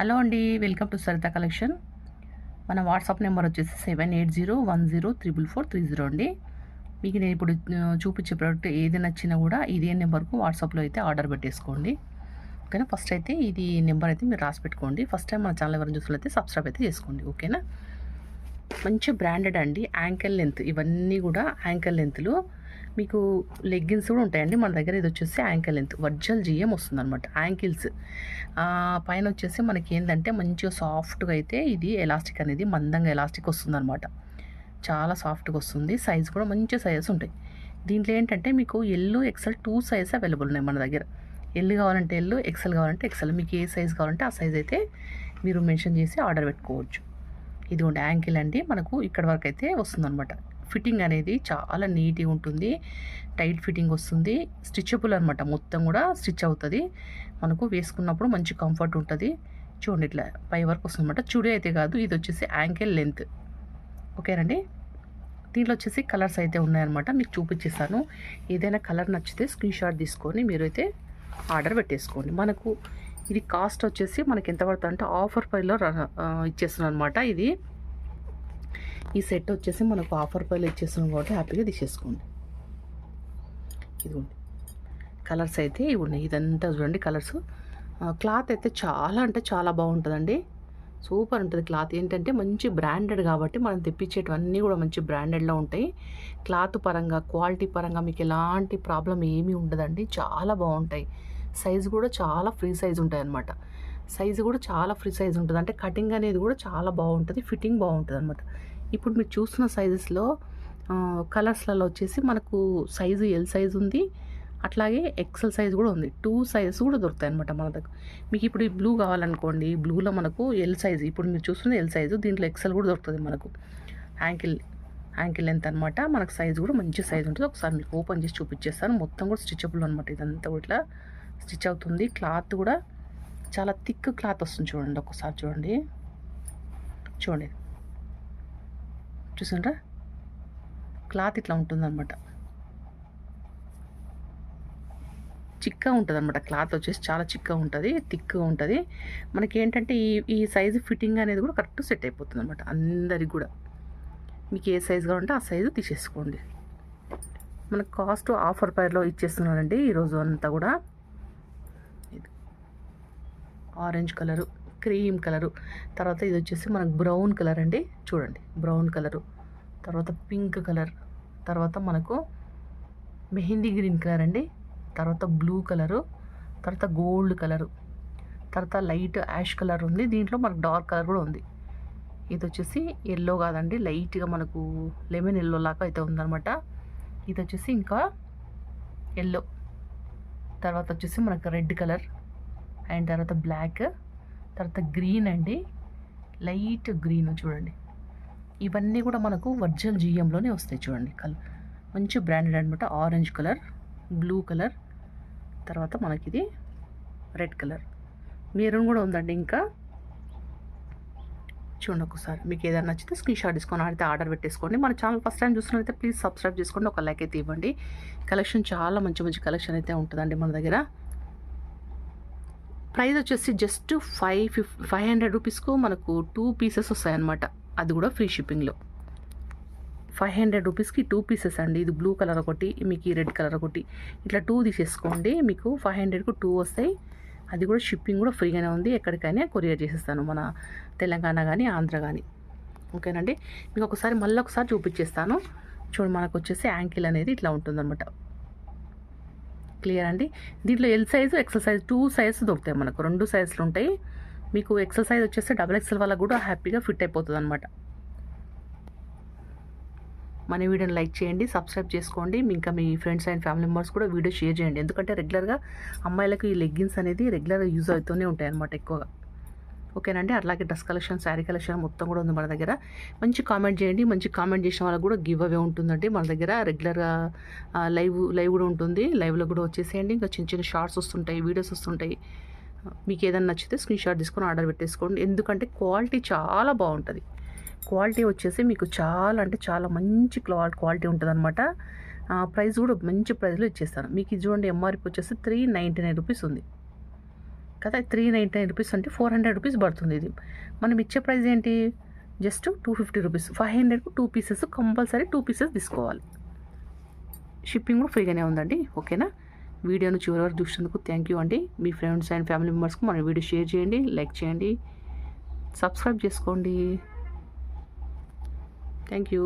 Hello అండి welcome to Saritha collection. మన WhatsApp number వచ్చేసి seven eight zero one zero triple four three zero అండి. మీకు నేను ఇప్పుడు చూపించే ప్రోడక్ట్ ఏది నచ్చినా కూడా ఇదే నెంబర్కు వాట్సాప్లో అయితే ఆర్డర్ పెట్టేసుకోండి. ఓకేనా? ఫస్ట్ అయితే ఇది నెంబర్ అయితే మీరు రాసి పెట్టుకోండి. ఫస్ట్ టైం మన ఛానల్ ఎవరైనా చూసినట్లయితే సబ్స్క్రైబ్ అయితే చేసుకోండి. ఓకేనా? మంచి బ్రాండెడ్ అండి యాంకిల్ లెంత్. ఇవన్నీ కూడా యాంకిల్ లెంత్లు. మీకు లెగ్గిన్స్ కూడా ఉంటాయండి. మన దగ్గర ఇది వచ్చేసి యాంకిల్ లెంత్ వర్జల్ జిఎం వస్తుంది అనమాట యాంకిల్స్ పైన వచ్చేసి మనకి ఏంటంటే మంచిగా సాఫ్ట్గా అయితే ఇది ఎలాస్టిక్ అనేది మందంగా ఎలాస్టిక్ వస్తుంది అనమాట చాలా సాఫ్ట్గా వస్తుంది. సైజ్ కూడా మంచి సైజెస్ ఉంటాయి. దీంట్లో ఏంటంటే మీకు ఎల్లు ఎక్సెల్ టూ సైజెస్ అవైలబుల్ ఉన్నాయి మన దగ్గర. ఎల్లు కావాలంటే ఎల్లు ఎక్సెల్ కావాలంటే ఎక్సెల్ మీకు ఏ సైజ్ కావాలంటే ఆ సైజ్ అయితే మీరు మెన్షన్ చేసి ఆర్డర్ పెట్టుకోవచ్చు. ఇదిగోండి యాంకిల్ అండి మనకు ఇక్కడ వరకు అయితే వస్తుందన్నమాట. ఫిట్టింగ్ అనేది చాలా నీట్గా ఉంటుంది. టైట్ ఫిట్టింగ్ వస్తుంది. స్టిచబుల్ అనమాట మొత్తం కూడా స్టిచ్ అవుతుంది. మనకు వేసుకున్నప్పుడు మంచి కంఫర్ట్ ఉంటుంది. చూడండి ఇట్లా పై వరకు వస్తుంది అనమాట చుడి అయితే కాదు ఇది వచ్చేసి యాంకిల్ లెంత్ ఓకేనండి దీంట్లో వచ్చేసి కలర్స్ అయితే ఉన్నాయన్నమాట. మీకు చూపించేస్తాను. ఏదైనా కలర్ నచ్చితే స్క్రీన్షాట్ తీసుకొని మీరు అయితే ఆర్డర్ పెట్టేసుకోండి. మనకు ఇది కాస్ట్ వచ్చేసి మనకి ఎంత పడుతుంది అంటే ఆఫర్ పైలో ఇచ్చేస్తున్నాను అనమాట ఇది ఈ సెట్ వచ్చేసి మనకు ఆఫర్ పైలు ఇచ్చేసాం కాబట్టి హ్యాపీగా తీసేసుకోండి. ఇదిగోండి. కలర్స్ అయితే ఇవి ఉన్నాయి ఇదంతా చూడండి కలర్స్. క్లాత్ అయితే చాలా అంటే చాలా బాగుంటుందండి. సూపర్ ఉంటుంది క్లాత్. ఏంటంటే మంచి బ్రాండెడ్ కాబట్టి మనం తెప్పించేటివన్నీ కూడా మంచి బ్రాండెడ్లో ఉంటాయి. క్లాత్ పరంగా క్వాలిటీ పరంగా మీకు ఎలాంటి ప్రాబ్లం ఏమీ ఉండదండి. చాలా బాగుంటాయి. సైజు కూడా చాలా ఫ్రీ సైజ్ ఉంటాయి అన్నమాట. సైజు కూడా చాలా ఫ్రీ సైజ్ ఉంటుంది. అంటే కటింగ్ అనేది కూడా చాలా బాగుంటుంది. ఫిట్టింగ్ బాగుంటుంది అనమాట ఇప్పుడు మీరు చూస్తున్న సైజెస్లో కలర్స్లలో వచ్చేసి మనకు సైజు ఎల్ సైజ్ ఉంది. అట్లాగే ఎక్సెల్ సైజ్ కూడా ఉంది. టూ సైజెస్ కూడా దొరుకుతాయి అనమాట మన దగ్గర. మీకు ఇప్పుడు ఈ బ్లూ కావాలనుకోండి బ్లూలో మనకు ఎల్ సైజ్ ఇప్పుడు మీరు చూస్తుంది ఎల్ సైజు దీంట్లో ఎక్సెల్ కూడా దొరుకుతుంది మనకు. యాంకిల్ యాంకిల్ లెంత్ అనమాట మనకు సైజ్ కూడా మంచి సైజ్ ఉంటుంది. ఒకసారి మీకు ఓపెన్ చేసి చూపించేస్తాను మొత్తం కూడా స్టిచబుల్ అనమాట ఇదంతా ఇట్లా స్టిచ్ అవుతుంది. క్లాత్ కూడా చాలా థిక్ క్లాత్ వస్తుంది చూడండి. ఒకసారి చూడండి. చూడండి. చూసారా? క్లాత్ ఇట్లా ఉంటుందన్నమాట. చిక్కగా ఉంటుంది అనమాట క్లాత్ వచ్చేసి చాలా చిక్కగా ఉంటుంది థిక్గా ఉంటుంది. మనకి ఏంటంటే ఈ ఈ సైజు ఫిట్టింగ్ అనేది కూడా కరెక్ట్ సెట్ అయిపోతుంది అనమాట అందరికి కూడా. మీకు ఏ సైజు కావాలంటే ఆ సైజు తీసేసుకోండి. మనకు కాస్ట్ ఆఫర్ ప్రైస్లో ఇచ్చేస్తున్నానండి ఈరోజు అంతా కూడా. ఇది ఆరెంజ్ కలరు. Cream colour. తర్వాత ఇది వచ్చేసి మనకు బ్రౌన్ కలర్ అండి. చూడండి బ్రౌన్ కలరు. తర్వాత పింక్ కలర్. తర్వాత మనకు మెహందీ గ్రీన్ కలర్ అండి. తర్వాత బ్లూ కలరు. తర్వాత గోల్డ్ కలరు. తర్వాత లైట్ యాష్ కలర్ ఉంది. దీంట్లో మనకు డార్క్ కలర్ కూడా ఉంది. ఇది వచ్చేసి ఎల్లో కాదండి. లైట్గా మనకు లెమన్ ఎల్లో లాగా అయితే ఉందన్నమాట. ఇది వచ్చేసి ఇంకా ఎల్లో. తర్వాత వచ్చేసి మనకు రెడ్ కలర్. అండ్ తర్వాత బ్లాక్. తర్వాత గ్రీన్ అండి. లైట్ గ్రీన్ చూడండి. ఇవన్నీ కూడా మనకు వర్జల్ జిఎంలోనే వస్తాయి చూడండి కలర్. మంచి బ్రాండెడ్ అనమాట ఆరెంజ్ కలర్ బ్లూ కలర్. తర్వాత మనకిది రెడ్ కలర్. మెరూన్ కూడా ఉందండి ఇంకా. చూడండి ఒకసారి. మీకు ఏదైనా నచ్చితే స్క్రీన్ షాట్ తీసుకొని ఆడితే ఆర్డర్ పెట్టేసుకోండి. మన ఛానల్ ఫస్ట్ టైం చూస్తున్నట్లయితే ప్లీజ్ సబ్స్క్రైబ్ చేసుకోండి. ఒక లైక్ అయితే ఇవ్వండి. కలెక్షన్ చాలా మంచి మంచి కలెక్షన్ అయితే ఉంటుందండి మన దగ్గర. ప్రైస్ వచ్చేసి just five fif five hundred రూపీస్కు మనకు టూ పీసెస్ వస్తాయన్నమాట. అది కూడా ఫ్రీ షిప్పింగ్లో. ఫైవ్ హండ్రెడ్ రూపీస్కి టూ పీసెస్ అండి. ఇది బ్లూ కలర్ ఒకటి మీకు రెడ్ కలర్ ఒకటి. ఇట్లా టూ తీసేసుకోండి. మీకు ఫైవ్ హండ్రెడ్కు టూ వస్తాయి. అది కూడా షిప్పింగ్ కూడా ఫ్రీగానే ఉంది. ఎక్కడికైనా కొరియర్ చేసేస్తాను. మన తెలంగాణ కానీ ఆంధ్ర కానీ ఓకేనండి? మీకు ఒకసారి మళ్ళీ ఒకసారి చూపించేస్తాను చూడండి మనకు వచ్చేసి యాంకిల్ అనేది ఇట్లా ఉంటుందన్నమాట. క్లియర్ అండి. దీంట్లో L size XL size two sizes దొరుకుతాయి మనకు. రెండు సైజులు ఉంటాయి. మీకు ఎక్సెల్ సైజ్ వచ్చేస్తే డబుల్ ఎక్సెల్ వాళ్ళకు కూడా హ్యాపీగా ఫిట్ అయిపోతుంది అనమాట మన వీడియోని లైక్ చేయండి సబ్స్క్రైబ్ చేసుకోండి. ఇంకా మీ ఫ్రెండ్స్ అండ్ ఫ్యామిలీ మెంబర్స్ కూడా వీడియో షేర్ చేయండి. ఎందుకంటే రెగ్యులర్గా అమ్మాయిలకు ఈ లెగ్గిన్స్ అనేది రెగ్యులర్గా యూజ్ అవుతూనే ఉంటాయి అనమాట ఎక్కువగా. ఓకేనండి అట్లాగే డ్రెస్ కలెక్షన్ శారీ కలెక్షన్ మొత్తం కూడా ఉంది మన దగ్గర. మంచి కామెంట్ చేయండి. మంచి కామెంట్ చేసిన వాళ్ళకి కూడా గివ్ అవే ఉంటుందండి మన దగ్గర. రెగ్యులర్గా లైవ్ లైవ్ కూడా ఉంటుంది. లైవ్లో కూడా వచ్చేసేయండి. ఇంకా చిన్న చిన్న షార్ట్స్ వస్తుంటాయి వీడియోస్ వస్తుంటాయి. మీకు ఏదైనా నచ్చితే స్క్రీన్ షాట్ తీసుకొని ఆర్డర్ పెట్టేసుకోండి. ఎందుకంటే క్వాలిటీ చాలా బాగుంటుంది. క్వాలిటీ వచ్చేసి మీకు చాలా అంటే చాలా మంచి క్లా క్వాలిటీ ఉంటుంది అనమాట ప్రైస్ కూడా మంచి ప్రైస్లో ఇచ్చేస్తాను. మీకు ఇది చూడండి ఎంఆర్పి వచ్చేసి త్రీ నైంటీ నైన్ రూపీస్ ఉంది. కదా త్రీ నైంటీ నైన్ రూపీస్ అంటే ఫోర్ హండ్రెడ్ రూపీస్ పడుతుంది ఇది. మనం ఇచ్చే ప్రైస్ ఏంటి? Just two fifty rupees five హండ్రెడ్కు two pieces compulsory two pieces తీసుకోవాలి. షిప్పింగ్ కూడా ఫ్రీగానే ఉందండి. ఓకేనా వీడియోను చివరి వరకు చూసినందుకు థ్యాంక్ యూ అండి. మీ ఫ్రెండ్స్ అండ్ ఫ్యామిలీ మెంబర్స్కి మన వీడియో షేర్ చేయండి లైక్ చేయండి సబ్స్క్రైబ్ చేసుకోండి. Thank you